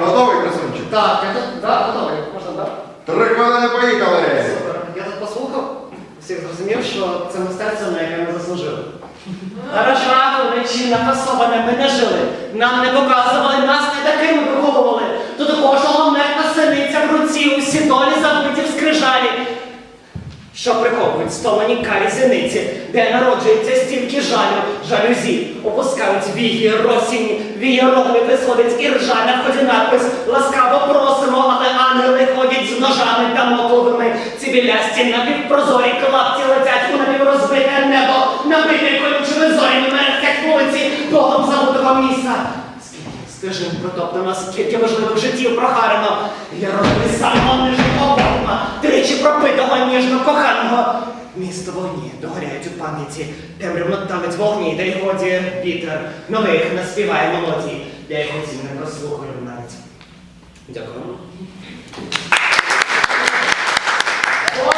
Готовий, красунчик? Так, я тут, да, готовий. Можна, так? Три хвилини поїхали! Супер. Я тут послухав, всіх зрозумів, що це мистецтво, на яке ми заслужили. Рожраду вночі напасоване ми не жили. Нам не показували, нас не такими виховували. Тут кожного мертва Що приховують стомані карі зіниці, де народжується стільки жалю, жалюзі, опускають вії, росіні, вієроглифи сходить і ржа на вході надпис. Ласкаво просимо, але ангели ходять з ножами та моковими. Цивілясті напівпрозорі клапті летять у напіврозбите небо, набите колючими зорями мерехтять вулиці, богом забутого міста. Скільки стежин протоптано, скільки важливих життів прохарено, ніжно коханого. Місто вогні догоряють у пам'яті, темрявно танець вогні, де й годі вітер нових наспіває мелодії, я його ці не прослухаю навіть. Дякую. О,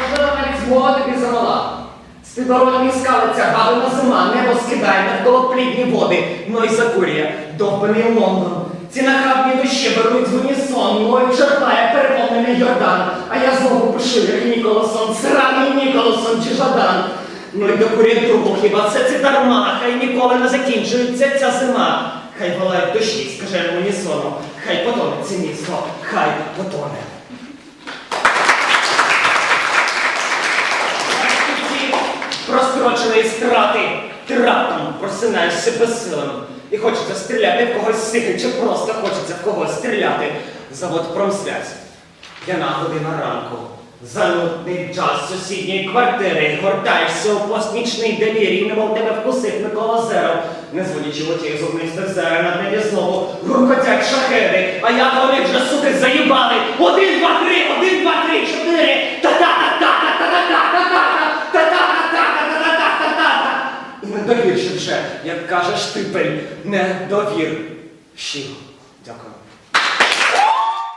можливо, навіть змога тобі замала. Спідородні скалиться, бабина зима, небо скидає навколо плідні води, но й закурює, довбаний Лондон. Ці нахабні душі беруть в унісон, мною черпає переповнений Йордан, а я знову пишу, як Ніколасон, сраний Ніколасон чи Жадан. Ну й докурє другу, хіба це це дарма, хай ніколи не закінчується ця зима. Хай волають дощі, скажемо унісоном, хай потоне це місто, хай потоне. Простроченої страти, ти раптом просинаєшся безсилим. І хочеться стріляти в когось сихи, чи просто хочеться в когось стріляти. Завод промсвязь. П'яна година ранку. Занудний час сусідньої квартири. Гортаєшся у постнічний делірій, немов тебе вкусив Микола Зеров. Не зводячи очей з огнистих зерен над небі знову гуркотять шахеди. А як вони вже, суки, заїбали. Один, два, три, один, два, три, чотири. Та-та-та-та-та-та-та-та-та-та-та-та-та-та-та-та. І недовірши вже, як каже Штипель, недовір. Щиро. Дякую.